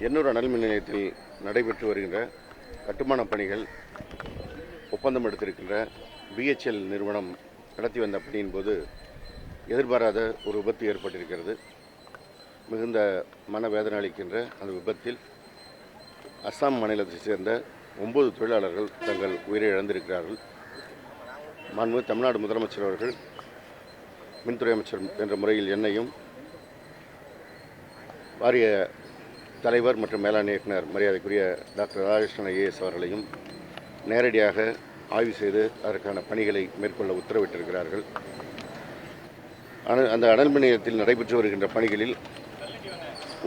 எண்ணூர் அனல் மின் நிலையத்தில் நடைபெற்று வருகின்ற கட்டுமானப் பணிகள் ஒப்பந்தம் எடுத்திருக்கின்ற பிஹெச்எல் நிறுவனம் நடத்தி வந்த பணியின் போது எதிர்பாராத ஒரு விபத்து ஏற்பட்டிருக்கிறது. மிகுந்த மனவேதனை அளிக்கின்ற அந்த விபத்தில் அஸ்ஸாம் மாநிலத்தைச் சேர்ந்த ஒன்பது தொழிலாளர்கள் தங்கள் உயிரை இழந்திருக்கிறார்கள். மாண்பு தமிழ்நாடு முதலமைச்சர் அவர்கள் மின்துறை அமைச்சர் என்ற முறையில் என்னையும் வாரிய தலைவர் மற்றும் மேலாண் இயக்குனர் மரியாதைக்குரிய டாக்டர் ராஜகிருஷ்ணன் ஐஏஎஸ் அவர்களையும் நேரடியாக ஆய்வு செய்து அதற்கான பணிகளை மேற்கொள்ள உத்தரவிட்டிருக்கிறார்கள். அனல் அந்த அனல் மின் நிலையத்தில் நடைபெற்று வருகின்ற பணிகளில்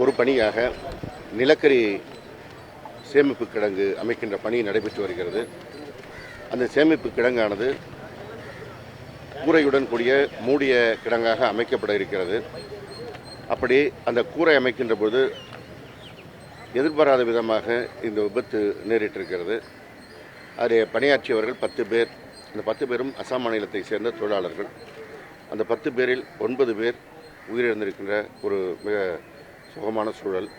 ஒரு பணியாக நிலக்கரி சேமிப்பு கிடங்கு அமைக்கின்ற பணி நடைபெற்று வருகிறது. அந்த சேமிப்பு கிடங்கானது கூரையுடன் கூடிய மூடிய கிடங்காக அமைக்கப்பட இருக்கிறது. அப்படி அந்த கூரை அமைக்கின்ற போது எதிர்பாராத விதமாக இந்த விபத்து நேரிட்டிருக்கிறது. அதில் பணியாற்றியவர்கள் பத்து பேர். அந்த பத்து பேரும் அசாம் மாநிலத்தை சேர்ந்த தொழிலாளர்கள். அந்த பத்து பேரில் ஒன்பது பேர் உயிரிழந்திருக்கின்ற ஒரு மிக சுகமான சூழல்.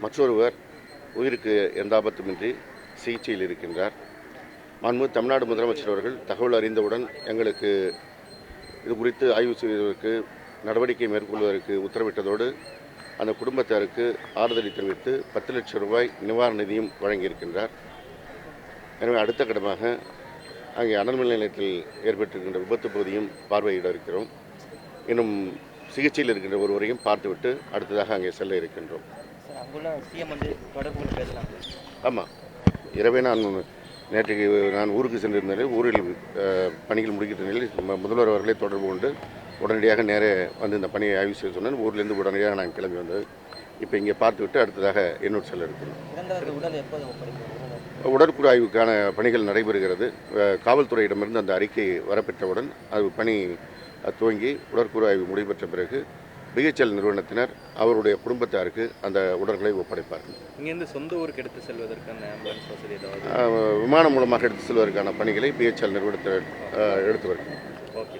மற்றொருவர் உயிருக்கு எந்த ஆபத்துமின்றி சிகிச்சையில் இருக்கின்றார். மாண்பு தமிழ்நாடு முதலமைச்சர் அவர்கள் தகவல் அறிந்தவுடன் எங்களுக்கு இது குறித்து ஆய்வு செய்வதற்கு நடவடிக்கை மேற்கொள்வதற்கு உத்தரவிட்டதோடு அந்த குடும்பத்தாருக்கு ஆறுதலை தெரிவித்து பத்து லட்சம் ரூபாய் நிவாரண நிதியும் வழங்கியிருக்கின்றார். எனவே அடுத்த கட்டமாக அங்கே அனல் மின் நிலையத்தில் ஏற்பட்டிருக்கின்ற விபத்து பகுதியும் பார்வையிட இருக்கிறோம். இன்னும் சிகிச்சையில் இருக்கின்ற ஒருவரையும் பார்த்துவிட்டு அடுத்ததாக அங்கே செல்ல இருக்கின்றோம். ஆமாம் இரவே நான் நேற்றைக்கு நான் ஊருக்கு சென்றிருந்தேன். ஊரில் அஹ், பணிகள் முடிக்கிற நிலையில் முதல்வர் அவர்களே தொடர்பு கொண்டு உடனடியாக நேரே வந்து இந்த பணியை ஆய்வு செய்ய சொன்னேன். ஊர்லேருந்து உடனடியாக நான் கிளம்பி வந்தது. இப்போ இங்கே பார்த்துவிட்டு அடுத்ததாக என்னோட செல்ல இருக்கிறோம். உடற்குழு ஆய்வுக்கான பணிகள் நடைபெறுகிறது. காவல்துறையிடமிருந்து அந்த அறிக்கை வரப்பெற்றவுடன் அது பணி துவங்கி உடற்குழு ஆய்வு முடிவெற்ற பிறகு பிஹெச்எல் நிறுவனத்தினர் அவருடைய குடும்பத்தாருக்கு அந்த உடல்களை ஒப்படைப்பார்கள். இங்கேருந்து சொந்த ஊருக்கு எடுத்து செல்வதற்கான ஆம்புலன்ஸ் வசதி ஏதாவது அஹ், விமானம் மூலமாக எடுத்து செல்வதற்கான பணிகளை பிஹெச்எல் நிறுவனத்தினர் எடுத்து வருகிறார் ஓகே